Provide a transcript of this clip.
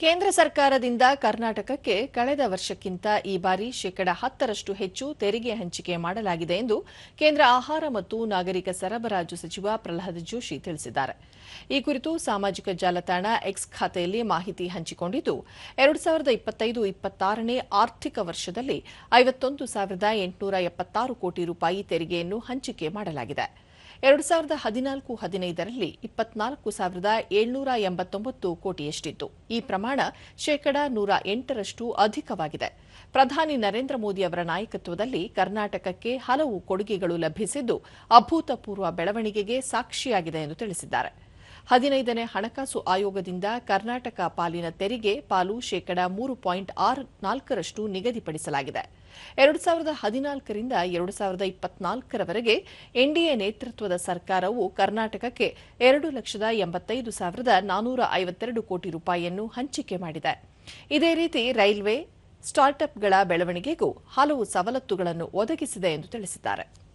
ಕೇಂದ್ರ ಸರ್ಕಾರದಿಂದ ಕರ್ನಾಟಕಕ್ಕೆ ಕಳೆದ ವರ್ಷಕ್ಕಿಂತ ಈ ಬಾರಿ ಶೇಕಡ ಹತ್ತರಷ್ಟು ಹೆಚ್ಚು ತೆರಿಗೆ ಹಂಚಿಕೆ ಮಾಡಲಾಗಿದೆ ಎಂದು ಕೇಂದ್ರ ಆಹಾರ ಮತ್ತು ನಾಗರಿಕ ಸರಬರಾಜು ಸಚಿವ ಪ್ರಹ್ಲಾದ್ ಜೋಶಿ ತಿಳಿಸಿದ್ದಾರೆ. ಈ ಕುರಿತು ಸಾಮಾಜಿಕ ಜಾಲತಾಣ ಎಕ್ಸ್ ಖಾತೆಯಲ್ಲಿ ಮಾಹಿತಿ ಹಂಚಿಕೊಂಡಿದ್ದು, ಎರಡು ಸಾವಿರದ ಇಪ್ಪತ್ತೈದು ಇಪ್ಪತ್ತಾರನೇ ಆರ್ಥಿಕ ವರ್ಷದಲ್ಲಿ ಐವತ್ತೊಂದು ಸಾವಿರದ ಎಂಟುನೂರ ಎಪ್ಪತ್ತಾರು ಕೋಟಿ ರೂಪಾಯಿ ತೆರಿಗೆಯನ್ನು ಹಂಚಿಕೆ ಮಾಡಲಾಗಿದೆ. ಎರಡು ಸಾವಿರದ ಹದಿನಾಲ್ಕು ಹದಿನೈದರಲ್ಲಿ ಇಪ್ಪತ್ನಾಲ್ಕು ಸಾವಿರದ ಏಳ್ನೂರ ಎಂಬತ್ತೊಂಬತ್ತು ಕೋಟಿಯಷ್ಟಿತ್ತು. ಈ ಪ್ರಮಾಣ ಶೇಕಡ ನೂರ ಎಂಟರಷ್ಟು ಅಧಿಕವಾಗಿದೆ. ಪ್ರಧಾನಿ ನರೇಂದ್ರ ಮೋದಿ ಅವರ ನಾಯಕತ್ವದಲ್ಲಿ ಕರ್ನಾಟಕಕ್ಕೆ ಹಲವು ಕೊಡುಗೆಗಳು ಲಭಿಸಿದ್ದು ಅಭೂತಪೂರ್ವ ಬೆಳವಣಿಗೆಗೆ ಸಾಕ್ಷಿಯಾಗಿದೆ ಎಂದು ತಿಳಿಸಿದ್ದಾರೆ. ಹದಿನೈದನೇ ಹಣಕಾಸು ಆಯೋಗದಿಂದ ಕರ್ನಾಟಕ ಪಾಲಿನ ತೆರಿಗೆ ಪಾಲು ಶೇಕಡಾ ಮೂರು ಪಾಯಿಂಟ್ ಆರು ನಾಲ್ಕರಷ್ಟು ನಿಗದಿಪಡಿಸಲಾಗಿದೆ. ಎರಡು ಸಾವಿರದ ಹದಿನಾಲ್ಕರಿಂದ ಎರಡು ಸಾವಿರದ ಇಪ್ಪತ್ನಾಲ್ಕರವರೆಗೆ ಎನ್ಡಿಎ ನೇತೃತ್ವದ ಸರ್ಕಾರವು ಕರ್ನಾಟಕಕ್ಕೆ ಎರಡು ಲಕ್ಷದ ಎಂಬತ್ತೈದು ಸಾವಿರದ ನಾನೂರ ಐವತ್ತೆರಡು ಕೋಟಿ ರೂಪಾಯಿಯನ್ನು ಹಂಚಿಕೆ ಮಾಡಿದೆ. ಇದೇ ರೀತಿ ರೈಲ್ವೆ, ಸ್ಟಾರ್ಟ್ಅಪ್ಗಳ ಬೆಳವಣಿಗೆಗೂ ಹಲವು ಸವಲತ್ತುಗಳನ್ನು ಒದಗಿಸಿದೆ ಎಂದು ತಿಳಿಸಿದ್ದಾರೆ.